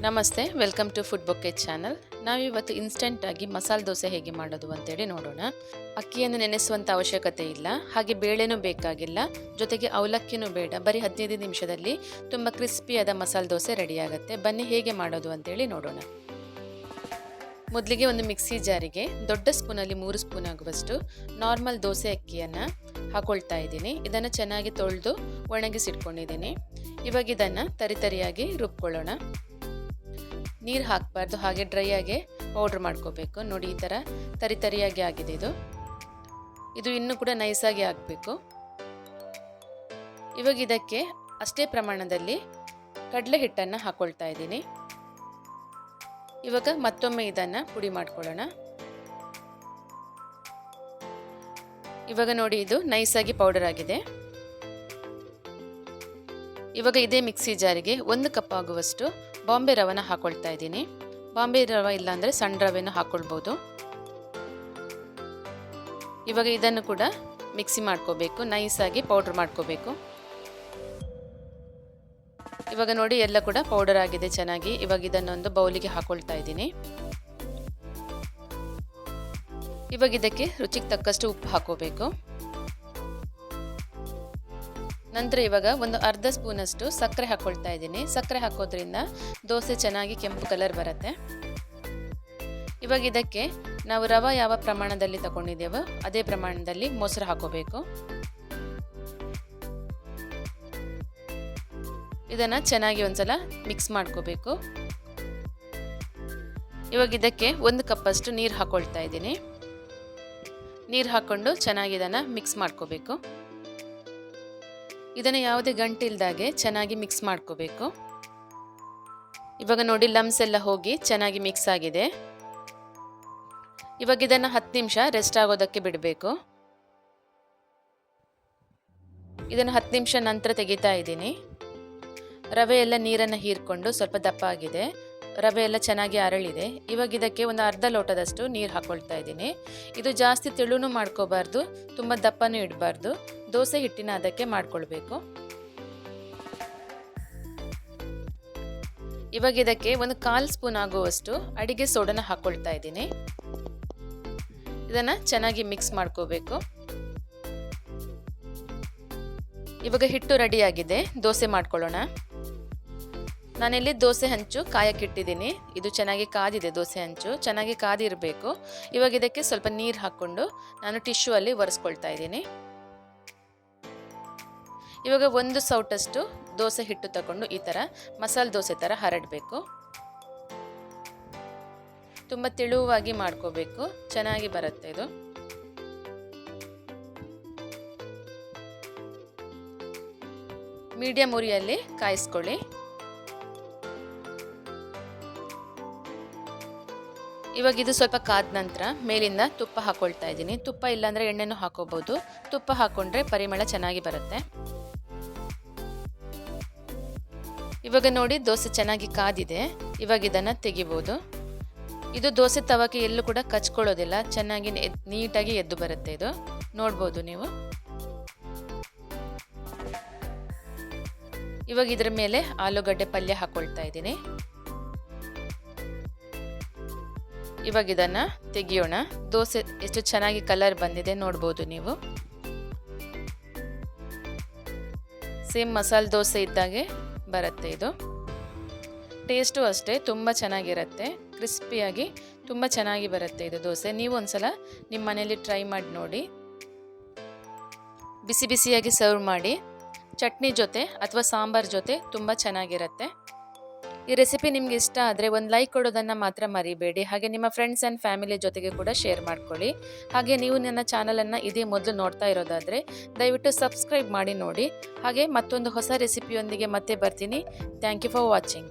ನಮಸ್ತೆ, welcome to food ಬೊಕ್ಕೆ channel. ನಾವಿವತ್ತು ಇನ್ಸ್ಟೆಂಟಾಗಿ ಮಸಾಲೆ ದೋಸೆ ಹೇಗೆ ಮಾಡೋದು ಅಂತೇಳಿ ನೋಡೋಣ. ಅಕ್ಕಿಯನ್ನು ನೆನೆಸುವಂಥ ಅವಶ್ಯಕತೆ ಇಲ್ಲ. ಹಾಗೆ ಬೇಳೆನೂ ಬೇಕಾಗಿಲ್ಲ. ಜೊತೆಗೆ ಅವಲಕ್ಕಿನೂ ಬೇಡ. ಬರೀ ಹದಿನೈದು ನಿಮಿಷದಲ್ಲಿ ತುಂಬ ಕ್ರಿಸ್ಪಿಯಾದ ಮಸಾಲೆ ದೋಸೆ ರೆಡಿಯಾಗುತ್ತೆ. ಬನ್ನಿ ಹೇಗೆ ಮಾಡೋದು ಅಂತೇಳಿ ನೋಡೋಣ. ಮೊದಲಿಗೆ ಒಂದು ಮಿಕ್ಸಿ ಜಾರಿಗೆ ದೊಡ್ಡ ಸ್ಪೂನಲ್ಲಿ ಮೂರು ಸ್ಪೂನ್ ಆಗುವಷ್ಟು ನಾರ್ಮಲ್ ದೋಸೆ ಅಕ್ಕಿಯನ್ನು ಹಾಕೊಳ್ತಾ ಇದ್ದೀನಿ. ಇದನ್ನು ಚೆನ್ನಾಗಿ ತೊಳೆದು ಒಣಗಿಸಿಟ್ಕೊಂಡಿದ್ದೀನಿ. ಇವಾಗ ಇದನ್ನು ತರಿತರಿಯಾಗಿ ರುಬ್ಕೊಳ್ಳೋಣ. ನೀರು ಹಾಕಬಾರ್ದು, ಹಾಗೆ ಡ್ರೈ ಆಗಿ ಪೌಡ್ರ್ ಮಾಡ್ಕೋಬೇಕು. ನೋಡಿ, ಈ ಥರ ತರಿ ತರಿಯಾಗಿ ಆಗಿದೆ ಇದು. ಇದು ಇನ್ನೂ ಕೂಡ ನೈಸಾಗಿ ಆಗಬೇಕು. ಇವಾಗ ಇದಕ್ಕೆ ಅಷ್ಟೇ ಪ್ರಮಾಣದಲ್ಲಿ ಕಡಲೆ ಹಿಟ್ಟನ್ನು ಹಾಕ್ಕೊಳ್ತಾ ಇದ್ದೀನಿ. ಇವಾಗ ಮತ್ತೊಮ್ಮೆ ಇದನ್ನು ಪುಡಿ ಮಾಡ್ಕೊಳ್ಳೋಣ. ಇವಾಗ ನೋಡಿ, ಇದು ನೈಸಾಗಿ ಪೌಡರ್ ಆಗಿದೆ. ಇವಾಗ ಇದೇ ಮಿಕ್ಸಿ ಜಾರಿಗೆ ಒಂದು ಕಪ್ ಆಗುವಷ್ಟು ಬಾಂಬೆ ರವನ ಹಾಕೊಳ್ತಾ ಇದ್ದೀನಿ. ಬಾಂಬೆ ರವ ಇಲ್ಲಾಂದರೆ ಸಣ್ಣ ರವೆನೂ ಹಾಕ್ಕೊಳ್ಬೋದು ಇವಾಗ ಇದನ್ನು ಕೂಡ ಮಿಕ್ಸಿ ಮಾಡ್ಕೋಬೇಕು ನೈಸಾಗಿ ಪೌಡ್ರ್ ಮಾಡ್ಕೋಬೇಕು. ಇವಾಗ ನೋಡಿ ಎಲ್ಲ ಕೂಡ ಪೌಡರ್ ಆಗಿದೆ ಚೆನ್ನಾಗಿ. ಇವಾಗ ಇದನ್ನೊಂದು ಬೌಲಿಗೆ ಹಾಕೊಳ್ತಾ ಇದ್ದೀನಿ. ಇವಾಗ ಇದಕ್ಕೆ ರುಚಿಗೆ ತಕ್ಕಷ್ಟು ಉಪ್ಪು ಹಾಕೋಬೇಕು. ನಂತರ ಇವಾಗ ಒಂದು ಅರ್ಧ ಸ್ಪೂನಷ್ಟು ಸಕ್ಕರೆ ಹಾಕ್ಕೊಳ್ತಾ ಇದ್ದೀನಿ. ಸಕ್ಕರೆ ಹಾಕೋದ್ರಿಂದ ದೋಸೆ ಚೆನ್ನಾಗಿ ಕೆಂಪು ಕಲರ್ ಬರುತ್ತೆ. ಇವಾಗ ಇದಕ್ಕೆ ನಾವು ರವೆ ಯಾವ ಪ್ರಮಾಣದಲ್ಲಿ ತಗೊಂಡಿದ್ದೇವೋ ಅದೇ ಪ್ರಮಾಣದಲ್ಲಿ ಮೊಸರು ಹಾಕೋಬೇಕು. ಇದನ್ನು ಚೆನ್ನಾಗಿ ಒಂದ್ಸಲ ಮಿಕ್ಸ್ ಮಾಡ್ಕೋಬೇಕು. ಇವಾಗ ಇದಕ್ಕೆ ಒಂದು ಕಪ್ಪಷ್ಟು ನೀರು ಹಾಕೊಳ್ತಾ ಇದ್ದೀನಿ. ನೀರು ಹಾಕ್ಕೊಂಡು ಚೆನ್ನಾಗಿ ಇದನ್ನು ಮಿಕ್ಸ್ ಮಾಡ್ಕೋಬೇಕು. ಇದನ್ನು ಯಾವುದೇ ಗಂಟಿಲ್ದಾಗೆ ಚೆನ್ನಾಗಿ ಮಿಕ್ಸ್ ಮಾಡ್ಕೋಬೇಕು. ಇವಾಗ ನೋಡಿ ಲಮ್ಸ್ ಎಲ್ಲ ಹೋಗಿ ಚೆನ್ನಾಗಿ ಮಿಕ್ಸ್ ಆಗಿದೆ. ಇವಾಗ ಇದನ್ನು ಹತ್ತು ನಿಮಿಷ ರೆಸ್ಟ್ ಆಗೋದಕ್ಕೆ ಬಿಡಬೇಕು. ಇದನ್ನು ಹತ್ತು ನಿಮಿಷ ನಂತರ ತೆಗಿತಾ ಇದ್ದೀನಿ. ರವೆ ಎಲ್ಲ ನೀರನ್ನು ಹೀರ್ಕೊಂಡು ಸ್ವಲ್ಪ ದಪ್ಪ ಆಗಿದೆ. ರವೆ ಎಲ್ಲ ಚೆನ್ನಾಗಿ ಅರಳಿದೆ. ಇವಾಗ ಇದಕ್ಕೆ ಒಂದು ಅರ್ಧ ಲೋಟದಷ್ಟು ನೀರು ಹಾಕ್ಕೊಳ್ತಾ ಇದ್ದೀನಿ. ಇದು ಜಾಸ್ತಿ ತೆಳುನೂ ಮಾಡ್ಕೋಬಾರ್ದು, ತುಂಬ ದಪ್ಪನೂ ಇಡಬಾರ್ದು. ದೋಸೆ ಹಿಟ್ಟಿನ ಅದಕ್ಕೆ ಮಾಡ್ಕೊಳ್ಬೇಕು. ಇವಾಗ ಇದಕ್ಕೆ ಒಂದು ಕಾಲು ಸ್ಪೂನ್ ಆಗುವಷ್ಟು ಅಡಿಗೆ ಸೋಡನ ಹಾಕೊಳ್ತಾ ಇದ್ದೀನಿ. ಇದನ್ನು ಚೆನ್ನಾಗಿ ಮಿಕ್ಸ್ ಮಾಡ್ಕೋಬೇಕು. ಇವಾಗ ಹಿಟ್ಟು ರೆಡಿಯಾಗಿದೆ ದೋಸೆ ಮಾಡ್ಕೊಳ್ಳೋಣ. ನಾನಿಲ್ಲಿ ದೋಸೆ ಹಂಚು ಕಾಯಕ್ಕಿಟ್ಟಿದ್ದೀನಿ ಇದು ಚೆನ್ನಾಗಿ ಕಾದಿದೆ ದೋಸೆ ಹಂಚು, ಚೆನ್ನಾಗಿ ಕಾದಿರಬೇಕು. ಇವಾಗ ಇದಕ್ಕೆ ಸ್ವಲ್ಪ ನೀರು ಹಾಕ್ಕೊಂಡು ನಾನು ಟಿಶ್ಯೂ ಅಲ್ಲಿ ಒರೆಸ್ಕೊಳ್ತಾ ಇದ್ದೀನಿ. ಇವಾಗ ಒಂದು ಸೌಟಷ್ಟು ದೋಸೆ ಹಿಟ್ಟು ತಗೊಂಡು ಈ ಥರ ಮಸಾಲೆ ದೋಸೆ ಥರ ಹರಡಬೇಕು. ತುಂಬ ತೆಳುವಾಗಿ ಮಾಡ್ಕೋಬೇಕು. ಚೆನ್ನಾಗಿ ಬರುತ್ತೆ ಇದು. ಮೀಡಿಯಂ ಉರಿಯಲ್ಲಿ ಕಾಯಿಸ್ಕೊಳ್ಳಿ. ಇವಾಗ ಇದು ಸ್ವಲ್ಪ ಕಾದ ನಂತರ ಮೇಲಿಂದ ತುಪ್ಪ ಹಾಕೊಳ್ತಾ ಇದ್ದೀನಿ. ತುಪ್ಪ ಇಲ್ಲಾಂದರೆ ಎಣ್ಣೆನೂ ಹಾಕೋಬಹುದು ತುಪ್ಪ ಹಾಕೊಂಡ್ರೆ ಪರಿಮಳ ಚೆನ್ನಾಗಿ ಬರುತ್ತೆ. ಇವಾಗ ನೋಡಿ, ದೋಸೆ ಚೆನ್ನಾಗಿ ಕಾದಿದೆ. ಇವಾಗ ಇದನ್ನು ತೆಗಿಬೋದು. ಇದು ದೋಸೆ ತವಕ್ಕೆ ಎಲ್ಲೂ ಕೂಡ ಕಚ್ಕೊಳ್ಳೋದಿಲ್ಲ. ಚೆನ್ನಾಗಿ ನೀಟಾಗಿ ಎದ್ದು ಬರುತ್ತೆ ಇದು. ನೋಡ್ಬೋದು ನೀವು. ಇವಾಗ ಇದರ ಮೇಲೆ ಆಲೂಗಡ್ಡೆ ಪಲ್ಯ ಹಾಕೊಳ್ತಾ ಇದ್ದೀನಿ. ಇವಾಗ ಇದನ್ನು ತೆಗಿಯೋಣ. ದೋಸೆ ಎಷ್ಟು ಚೆನ್ನಾಗಿ ಕಲರ್ ಬಂದಿದೆ ನೋಡ್ಬೋದು ನೀವು. ಸೇಮ್ ಮಸಾಲೆ ದೋಸೆ ಇದ್ದಾಗೆ ಬರುತ್ತೆ ಇದು. ಟೇಸ್ಟು ಅಷ್ಟೇ, ತುಂಬ ಚೆನ್ನಾಗಿರುತ್ತೆ. ಕ್ರಿಸ್ಪಿಯಾಗಿ ತುಂಬ ಚೆನ್ನಾಗಿ ಬರುತ್ತೆ ಇದು ದೋಸೆ. ನೀವು ಒಂದ್ಸಲ ನಿಮ್ಮ ಮನೇಲಿ ಟ್ರೈ ಮಾಡಿ ನೋಡಿ. ಬಿಸಿ ಬಿಸಿಯಾಗಿ ಸರ್ವ್ ಮಾಡಿ. ಚಟ್ನಿ ಜೊತೆ ಅಥವಾ ಸಾಂಬಾರ್ ಜೊತೆ ತುಂಬ ಚೆನ್ನಾಗಿರುತ್ತೆ. ಈ ರೆಸಿಪಿ ನಿಮ್ಗೆ ಇಷ್ಟ ಆದರೆ ಒಂದು ಲೈಕ್ ಕೊಡೋದನ್ನು ಮಾತ್ರ ಮರಿಬೇಡಿ. ಹಾಗೆ ನಿಮ್ಮ ಫ್ರೆಂಡ್ಸ್ ಆ್ಯಂಡ್ ಫ್ಯಾಮಿಲಿ ಜೊತೆಗೆ ಕೂಡ ಶೇರ್ ಮಾಡ್ಕೊಳ್ಳಿ. ಹಾಗೆ ನೀವು ನನ್ನ ಚಾನಲನ್ನು ಇದೇ ಮೊದಲು ನೋಡ್ತಾ ಇರೋದಾದರೆ ದಯವಿಟ್ಟು ಸಬ್ಸ್ಕ್ರೈಬ್ ಮಾಡಿ ನೋಡಿ. ಹಾಗೆ ಮತ್ತೊಂದು ಹೊಸ ರೆಸಿಪಿಯೊಂದಿಗೆ ಮತ್ತೆ ಬರ್ತೀನಿ. Thank you for watching